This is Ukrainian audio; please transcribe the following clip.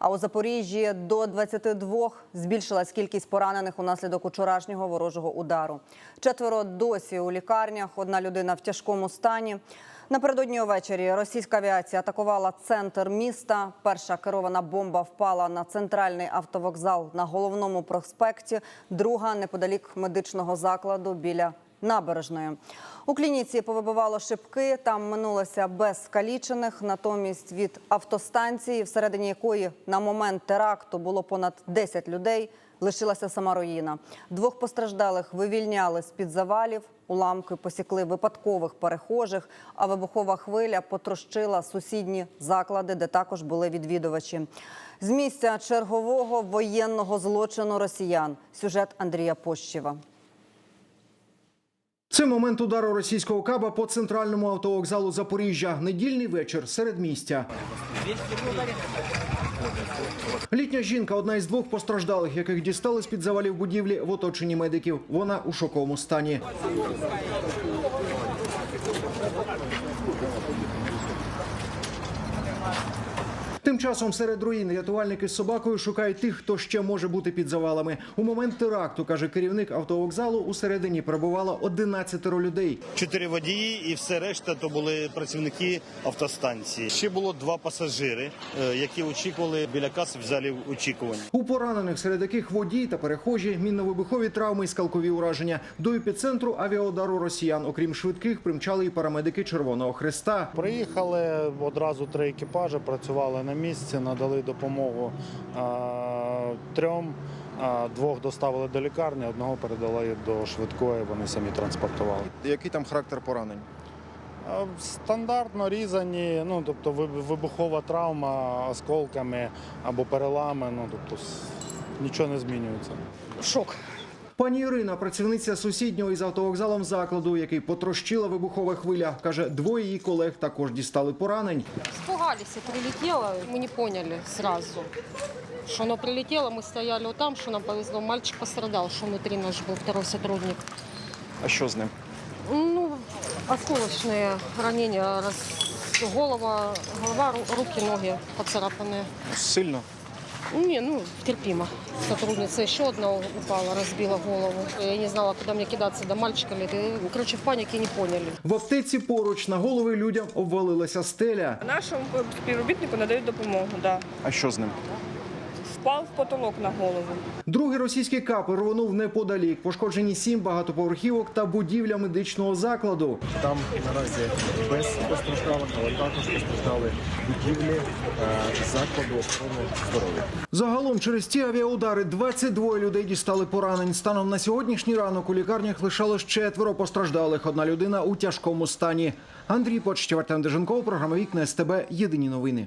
А у Запоріжжі до 22 збільшилась кількість поранених унаслідок учорашнього ворожого удару. Четверо досі у лікарнях. Одна людина в тяжкому стані. Напередодні увечері російська авіація атакувала центр міста. Перша керована бомба впала на центральний автовокзал на головному проспекті. Друга неподалік медичного закладу біля набережної. У клініці повибивало шибки. Там минулося без скалічених. Натомість від автостанції, всередині якої на момент теракту було понад 10 людей, лишилася сама руїна. Двох постраждалих вивільняли з під завалів. Уламки посікли випадкових перехожих, а вибухова хвиля потрощила сусідні заклади, де також були відвідувачі. З місця чергового воєнного злочину росіян. Сюжет Андрія Пощева. Це момент удару російського каба по центральному автовокзалу Запоріжжя. Недільний вечір серед містя. Літня жінка, одна із двох постраждалих, яких дістали з під завалів будівлі в оточенні медиків. Вона у шоковому стані. Тим часом серед руїн рятувальники з собакою шукають тих, хто ще може бути під завалами. У момент теракту, каже керівник автовокзалу, усередині перебувало 11 людей. Чотири водії і все решта то були працівники автостанції. Ще було два пасажири, е, які очікували біля каси в залі очікування. У поранених, серед яких водій та перехожі, мінно-вибухові травми і скалкові ураження. До епіцентру авіаудару росіян, окрім швидких, примчали і парамедики Червоного Хреста. Приїхали одразу три екіпажі, працювали на місці, надали допомогу трьом. Двох доставили до лікарні, одного передали до швидкої, вони самі транспортували. Який там характер поранень? Стандартно різані, ну тобто вибухова травма осколками або перелами, ну тобто нічого не змінюється. Шок. Пані Ірина, працівниця сусіднього із автовокзалом закладу, який потрощила вибухова хвиля, каже, двоє її колег також дістали поранень. Испугались и прилетело. Мы не поняли сразу, что оно прилетело. Мы стояли вот там, что нам повезло. Мальчик пострадал, что внутри наш был второй сотрудник. А що з ним? Ну, осколочные ранения. Раз... Голова, голова, ру- руки, ноги поцарапанные. Сильно. Не, ну, терпимо. Сотрудница еще одна упала, разбила голову. Я не знала, куда мне кидаться, до мальчика ли. Короче, в панике не поняли. В аптеці поруч на голови людям обвалилася стеля. Нашому співробітнику надають допомогу. Да. А що з ним? Впав в потолок на голову. Другий російський кап рвонув неподалік. Пошкоджені сім багатоповерхівок та будівля медичного закладу. Там наразі без постраждалих, але також постраждали будівлі е, закладу охорони здоров'я. Загалом через ці авіаудари 22 людей дістали поранень. Станом на сьогоднішній ранок у лікарнях лишалось четверо постраждалих. Одна людина у тяжкому стані. Андрій Почтєв, Артем Деженков, програма Вікна СТБ. Єдині новини.